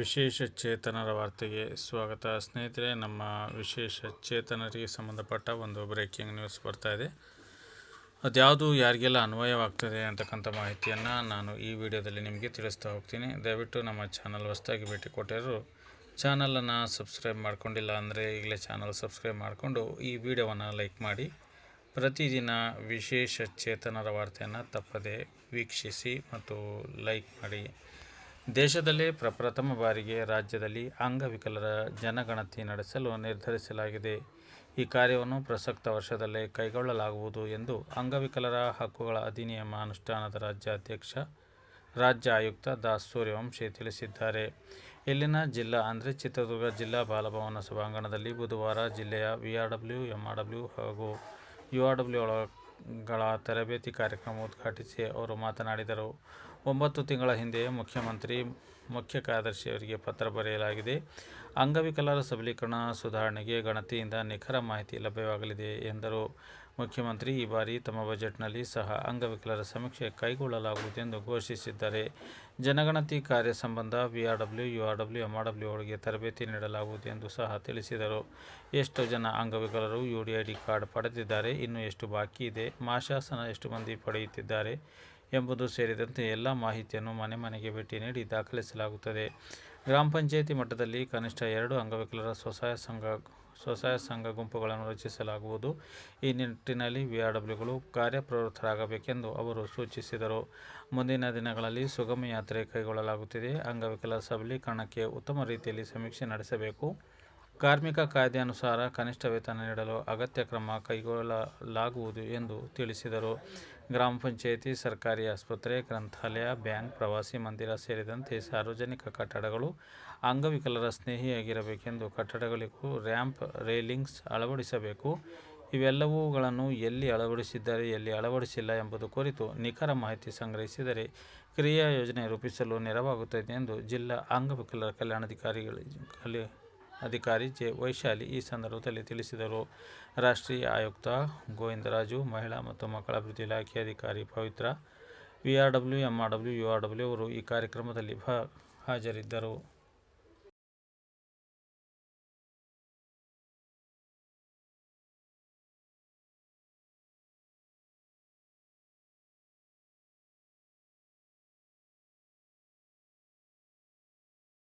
ವಿಶೇಷ ಚೇತನರ ವಾರ್ತೆಗೆ ಸ್ವಾಗತ. ಸ್ನೇಹಿತರೆ, ನಮ್ಮ ವಿಶೇಷ ಚೇತನರಿಗೆ ಸಂಬಂಧಪಟ್ಟ ಒಂದು ಬ್ರೇಕಿಂಗ್ ನ್ಯೂಸ್ ಬರ್ತಾ ಇದೆ. ಅದ್ಯಾವುದು, ಯಾರಿಗೆಲ್ಲ ಅನ್ವಯವಾಗ್ತದೆ ಅಂತಕ್ಕಂಥ ಮಾಹಿತಿಯನ್ನು ನಾನು ಈ ವಿಡಿಯೋದಲ್ಲಿ ನಿಮಗೆ ತಿಳಿಸ್ತಾ ಹೋಗ್ತೀನಿ. ದಯವಿಟ್ಟು ನಮ್ಮ ಚಾನಲ್ ಹೊಸದಾಗಿ ಭೇಟಿ ಕೊಟ್ಟಿರೋರು ಚಾನಲನ್ನು ಸಬ್ಸ್ಕ್ರೈಬ್ ಮಾಡ್ಕೊಂಡಿಲ್ಲ ಅಂದರೆ ಈಗಲೇ ಚಾನಲ್ ಸಬ್ಸ್ಕ್ರೈಬ್ ಮಾಡಿಕೊಂಡು ಈ ವಿಡಿಯೋವನ್ನು ಲೈಕ್ ಮಾಡಿ. ಪ್ರತಿದಿನ ವಿಶೇಷ ಚೇತನರ ವಾರ್ತೆಯನ್ನು ತಪ್ಪದೆ ವೀಕ್ಷಿಸಿ ಮತ್ತು ಲೈಕ್ ಮಾಡಿ. ದೇಶದಲ್ಲೇ ಪ್ರಪ್ರಥಮ ಬಾರಿಗೆ ರಾಜ್ಯದಲ್ಲಿ ಅಂಗವಿಕಲರ ಜನಗಣತಿ ನಡೆಸಲು ನಿರ್ಧರಿಸಲಾಗಿದೆ. ಈ ಕಾರ್ಯವನ್ನು ಪ್ರಸಕ್ತ ವರ್ಷದಲ್ಲೇ ಕೈಗೊಳ್ಳಲಾಗುವುದು ಎಂದು ಅಂಗವಿಕಲರ ಹಕ್ಕುಗಳ ಅಧಿನಿಯಮ ಅನುಷ್ಠಾನದ ರಾಜ್ಯಾಧ್ಯಕ್ಷ, ರಾಜ್ಯ ಆಯುಕ್ತ ದಾಸ್ ಸೂರ್ಯವಂಶಿ ತಿಳಿಸಿದ್ದಾರೆ. ಇಲ್ಲಿನ ಜಿಲ್ಲಾ ಅಂದರೆ ಚಿತ್ರದುರ್ಗ ಜಿಲ್ಲಾ ಬಾಲಭವನ ಸಭಾಂಗಣದಲ್ಲಿ ಬುಧವಾರ ಜಿಲ್ಲೆಯ V R W, M R W ಹಾಗೂ ಯು ಆರ್ ಡಬ್ಲ್ಯೂ ಗಳ ತರಬೇತಿ ಕಾರ್ಯಕ್ರಮ ಉದ್ಘಾಟಿಸಿ ಅವರು ಮಾತನಾಡಿದರು. ಒಂಬತ್ತು ತಿಂಗಳ ಹಿಂದೆ ಮುಖ್ಯಮಂತ್ರಿ, ಮುಖ್ಯ ಕಾರ್ಯದರ್ಶಿಯವರಿಗೆ ಪತ್ರ ಬರೆಯಲಾಗಿದೆ. ಅಂಗವಿಕಲರ ಸಬಲೀಕರಣ ಸುಧಾರಣೆಗೆ ಗಣತಿಯಿಂದ ನಿಖರ ಮಾಹಿತಿ ಲಭ್ಯವಾಗಲಿದೆ ಎಂದರು. ಮುಖ್ಯಮಂತ್ರಿ ಈ ಬಾರಿ ತಮ್ಮ ಬಜೆಟ್ನಲ್ಲಿ ಸಹ ಅಂಗವಿಕಲರ ಸಮೀಕ್ಷೆ ಕೈಗೊಳ್ಳಲಾಗುವುದೆಂದು ಘೋಷಿಸಿದ್ದಾರೆ. ಜನಗಣತಿ ಕಾರ್ಯ ಸಂಬಂಧ VRW R W, U R W, M R W ಅವರಿಗೆ ತರಬೇತಿ ನೀಡಲಾಗುವುದು ಎಂದು ಸಹ ತಿಳಿಸಿದರು. ಎಷ್ಟು ಜನ ಅಂಗವಿಕಲರು U D I D card ಪಡೆದಿದ್ದಾರೆ. ಇನ್ನು ಎಷ್ಟು ಬಾಕಿ ಇದೆ? ಮಾಶಾಸನ ಎಷ್ಟು ಮಂದಿ ಪಡೆಯುತ್ತಿದ್ದಾರೆ ಎಂಬುದು ಸೇರಿದಂತೆ ಎಲ್ಲ ಮಾಹಿತಿಯನ್ನು ಮನೆ ಮನೆಗೆ ಭೇಟಿ ನೀಡಿ ದಾಖಲಿಸಲಾಗುತ್ತದೆ. ಗ್ರಾಮ ಪಂಚಾಯಿತಿ ಮಟ್ಟದಲ್ಲಿ ಕನಿಷ್ಠ ಎರಡು ಅಂಗವಿಕಲರ ಸ್ವಸಹಾಯ ಸಂಘ ಸ್ವಸಹಾಯ ಸಂಘ ಗುಂಪುಗಳನ್ನು ರಚಿಸಲಾಗುವುದು. ಈ ನಿಟ್ಟಿನಲ್ಲಿ ವಿ ಆರ್ ಡಬ್ಲ್ಯೂಗಳು ಕಾರ್ಯಪ್ರವೃತ್ತರಾಗಬೇಕೆಂದು ಅವರು ಸೂಚಿಸಿದರು. ಮುಂದಿನ ದಿನಗಳಲ್ಲಿ ಸುಗಮ ಯಾತ್ರೆ ಕೈಗೊಳ್ಳಲಾಗುತ್ತಿದೆ. ಅಂಗವಿಕಲ ಸಬಲೀಕರಣಕ್ಕೆ ಉತ್ತಮ ರೀತಿಯಲ್ಲಿ ಸಮೀಕ್ಷೆ ನಡೆಸಬೇಕು. ಕಾರ್ಮಿಕ ಕಾಯ್ದೆ ಅನುಸಾರ ಕನಿಷ್ಠ ವೇತನ ನೀಡಲು ಅಗತ್ಯ ಕ್ರಮ ಕೈಗೊಳ್ಳಲಾಗುವುದು ಎಂದು ತಿಳಿಸಿದರು. ಗ್ರಾಮ ಪಂಚಾಯಿತಿ, ಸರ್ಕಾರಿ ಆಸ್ಪತ್ರೆ, ಗ್ರಂಥಾಲಯ, ಬ್ಯಾಂಕ್, ಪ್ರವಾಸಿ ಮಂದಿರ ಸೇರಿದಂತೆ ಸಾರ್ವಜನಿಕ ಕಟ್ಟಡಗಳು ಅಂಗವಿಕಲರ ಸ್ನೇಹಿಯಾಗಿರಬೇಕೆಂದು ಕಟ್ಟಡಗಳಿಗೂ ರ್ಯಾಂಪ್ ರೇಲಿಂಗ್ಸ್ ಅಳವಡಿಸಬೇಕು. ಇವೆಲ್ಲವುಗಳನ್ನು ಎಲ್ಲಿ ಅಳವಡಿಸಿದ್ದಾರೆ ಎಲ್ಲಿ ಅಳವಡಿಸಿಲ್ಲ ಎಂಬುದು ಕುರಿತು ನಿಖರ ಮಾಹಿತಿ ಸಂಗ್ರಹಿಸಿದರೆ ಕ್ರಿಯಾ ಯೋಜನೆ ರೂಪಿಸಲು ನೆರವಾಗುತ್ತದೆ ಎಂದು ಜಿಲ್ಲಾ ಅಂಗವಿಕಲರ ಕಲ್ಯಾಣಾಧಿಕಾರಿಗಳು ಅಧಿಕಾರಿ ಜೆ ವೈಶಾಲಿ ಈ ಸಂದರ್ಭದಲ್ಲಿ ತಿಳಿಸಿದರು. ರಾಷ್ಟ್ರೀಯ ಆಯುಕ್ತ ಗೋವಿಂದರಾಜು, ಮಹಿಳಾ ಮತ್ತು ಮಕ್ಕಳ ಅಭಿವೃದ್ಧಿ ಇಲಾಖೆ ಅಧಿಕಾರಿ ಪವಿತ್ರ, ವಿ ಆರ್ ಯುಆರ್ಡಬ್ಲ್ಯೂ ಅವರು ಈ ಕಾರ್ಯಕ್ರಮದಲ್ಲಿ ಹಾಜರಿದ್ದರು.